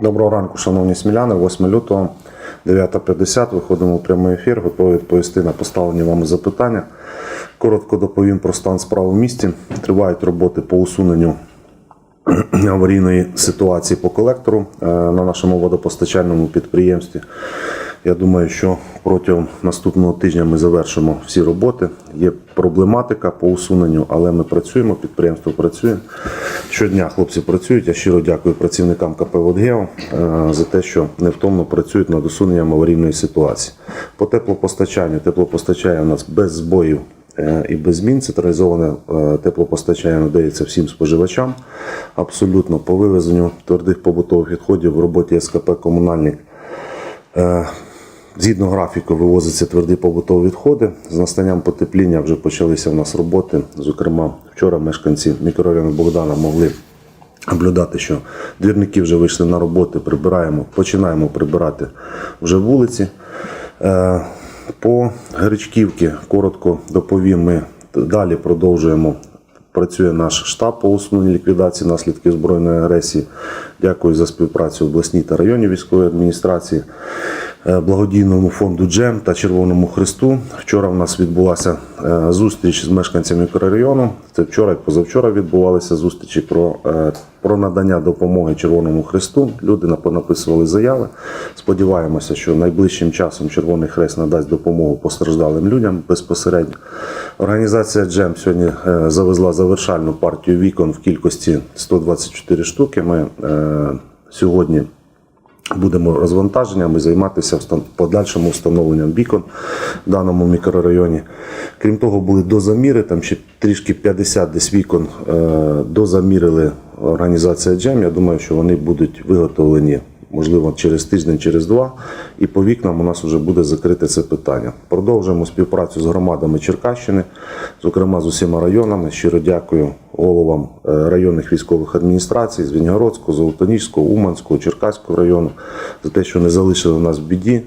Доброго ранку, шановні сміляни. 8 лютого, 9.50. Виходимо в прямий ефір. Готові відповісти на поставлені вами запитання. Коротко доповім про стан справ у місті. Тривають роботи по усуненню аварійної ситуації по колектору е, на нашому водопостачальному підприємстві. Я думаю, що протягом наступного тижня ми завершимо всі роботи. Є проблематика по усуненню, але ми працюємо, підприємство працює. Щодня хлопці працюють. Я щиро дякую працівникам КП «Водгео» е, за те, що невтомно працюють над усуненням аварійної ситуації. По теплопостачанню теплопостачання у нас без збоїв е, і без змін. Централізоване е, теплопостачання надається всім споживачам. Абсолютно по вивезенню твердих побутових відходів в роботі СКП комунальник. Згідно графіку вивозяться тверді побутові відходи. З настанням потепління вже почалися в нас роботи. Зокрема, вчора мешканці мікрорайону Богдана могли наблюдати, що двірники вже вийшли на роботи, прибираємо, починаємо прибирати вже вулиці. Е, По Гречківці коротко доповім. Ми далі продовжуємо. Працює наш штаб по усуненню ліквідації наслідків збройної агресії. Дякую за співпрацю обласній та районній військової адміністрації, благодійному фонду Джем та Червоному Христу. Вчора в нас відбулася е, зустріч з мешканцями мікрорайону. Це вчора і позавчора відбувалися зустрічі про, е, про надання допомоги Червоному Христу. Люди нап- написували заяви. Сподіваємося, що найближчим часом Червоний Хрест надасть допомогу постраждалим людям безпосередньо. Організація Джем сьогодні е, завезла завершальну партію вікон в кількості 124 штуки. Ми е, сьогодні будемо розвантаженнями займатися подальшим встановленням вікон в даному мікрорайоні. Крім того, були дозаміри, там ще трішки 50 десь вікон е, дозамірили організація Джем. Я думаю, що вони будуть виготовлені. Можливо, через тиждень, через два, і по вікнам у нас вже буде закрите це питання. Продовжуємо співпрацю з громадами Черкащини, зокрема з усіма районами. Щиро дякую головам е, районних військових адміністрацій з Вінігородського, Золотоніжського, Уманського, Черкаського району за те, що не залишили нас в біді.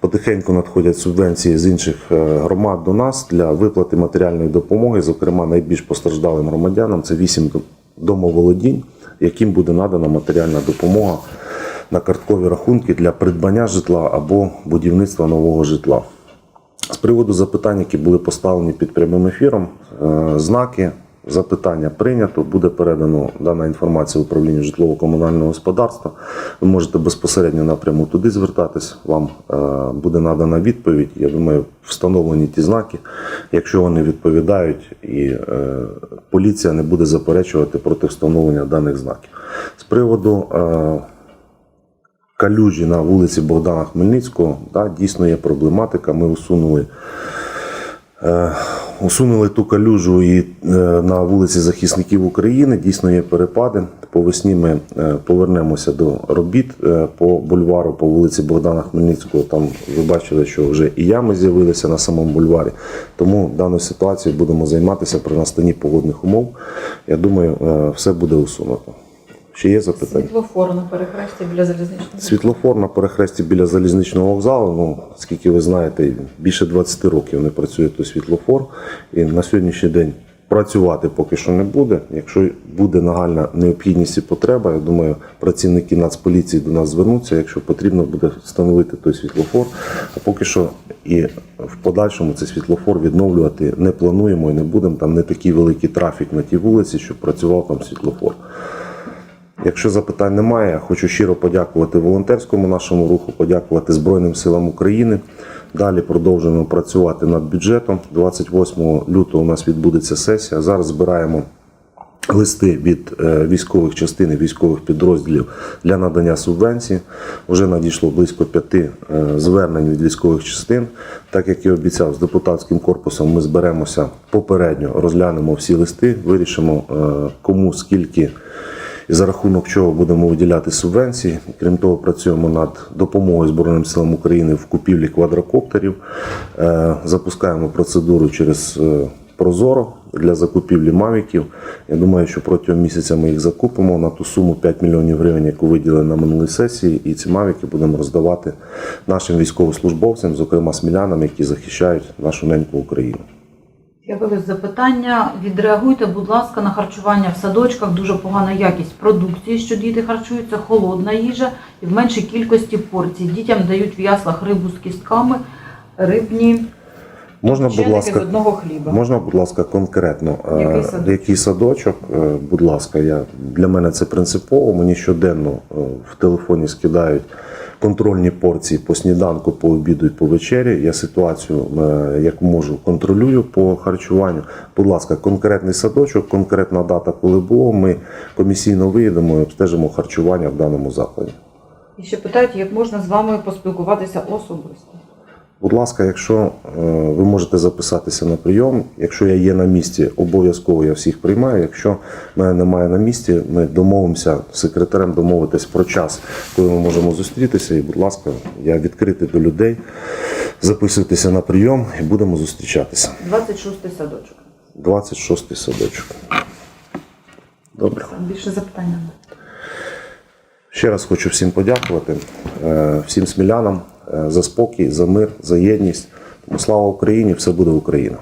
Потихеньку надходять субвенції з інших е, громад до нас для виплати матеріальної допомоги, зокрема найбільш постраждалим громадянам. Це вісім домоволодінь, яким буде надана матеріальна допомога на карткові рахунки для придбання житла або будівництва нового житла. З приводу запитань, які були поставлені під прямим ефіром, е, знаки запитання прийнято, буде передано дана інформація в управлінню житлово-комунального господарства. Ви можете безпосередньо напряму туди звертатись. Вам е, буде надана відповідь. Я думаю, встановлені ті знаки, якщо вони відповідають, і е, поліція не буде заперечувати проти встановлення даних знаків. З приводу калюжі на вулиці Богдана Хмельницького, да, дійсно є проблематика. Ми усунули, е, усунули ту калюжу і е, на вулиці Захисників України. Дійсно є перепади. По весні ми е, повернемося до робіт е, по бульвару по вулиці Богдана Хмельницького. Там ви бачили, що вже і ями з'явилися на самому бульварі. Тому даною ситуацією будемо займатися при настанні погодних умов. Я думаю, е, все буде усунуто. Ще є запитання? Світлофор на перехресті біля залізничного. Світлофор на перехресті біля залізничного вокзалу. Ну, скільки ви знаєте, більше 20 років не працює той світлофор. І на сьогоднішній день працювати поки що не буде. Якщо буде нагальна необхідність і потреба, я думаю, працівники Нацполіції до нас звернуться, якщо потрібно буде встановити той світлофор. А поки що і в подальшому цей світлофор відновлювати не плануємо і не будемо. Там не такий великий трафік на тій вулиці, щоб працював там світлофор. Якщо запитань немає, хочу щиро подякувати волонтерському нашому руху, подякувати Збройним силам України. Далі продовжуємо працювати над бюджетом. 28 лютого у нас відбудеться сесія. Зараз збираємо листи від е, військових частин військових підрозділів для надання субвенцій. Вже надійшло близько п'яти е, звернень від військових частин. Так як і обіцяв, з депутатським корпусом ми зберемося попередньо, розглянемо всі листи, вирішимо е, кому скільки і за рахунок чого будемо виділяти субвенції. Крім того, працюємо над допомогою Збройним силам України в купівлі квадрокоптерів. Е, Запускаємо процедуру через е, Прозоро для закупівлі мавіків. Я думаю, що протягом місяця ми їх закупимо на ту суму 5 мільйонів гривень, яку виділили на минулій сесії, і ці мавіки будемо роздавати нашим військовослужбовцям, зокрема смілянам, які захищають нашу неньку Україну. З'явилось запитання. Відреагуйте, будь ласка, на харчування в садочках. Дуже погана якість продукції, що діти харчуються, холодна їжа і в меншій кількості порцій. Дітям дають в яслах рибу з кістками, рибні Можна, будь ласка, з одного хліба. Можна, будь ласка, конкретно, е, Який садочок? який садочок, Е, будь ласка, я, для мене це принципово. Мені щоденно е, в телефоні скидають контрольні порції по сніданку, по обіду і по вечері. Я ситуацію е, як можу контролюю по харчуванню. Будь ласка, конкретний садочок, конкретна дата, коли було. Ми комісійно виїдемо і обстежимо харчування в даному закладі. І ще питають, як можна з вами поспілкуватися особисто. Будь ласка, якщо е, ви можете записатися на прийом, якщо я є на місці, обов'язково я всіх приймаю. Якщо мене немає на місці, ми домовимося з секретарем домовитись про час, коли ми можемо зустрітися. І, будь ласка, я відкритий до людей. Записуйтеся на прийом і будемо зустрічатися. 26-й садочок. 26 садочок. Добре. Більше запитань немає. Ще раз хочу всім подякувати, е, всім смілянам за спокій, за мир, за єдність. Слава Україні! Все буде Україна!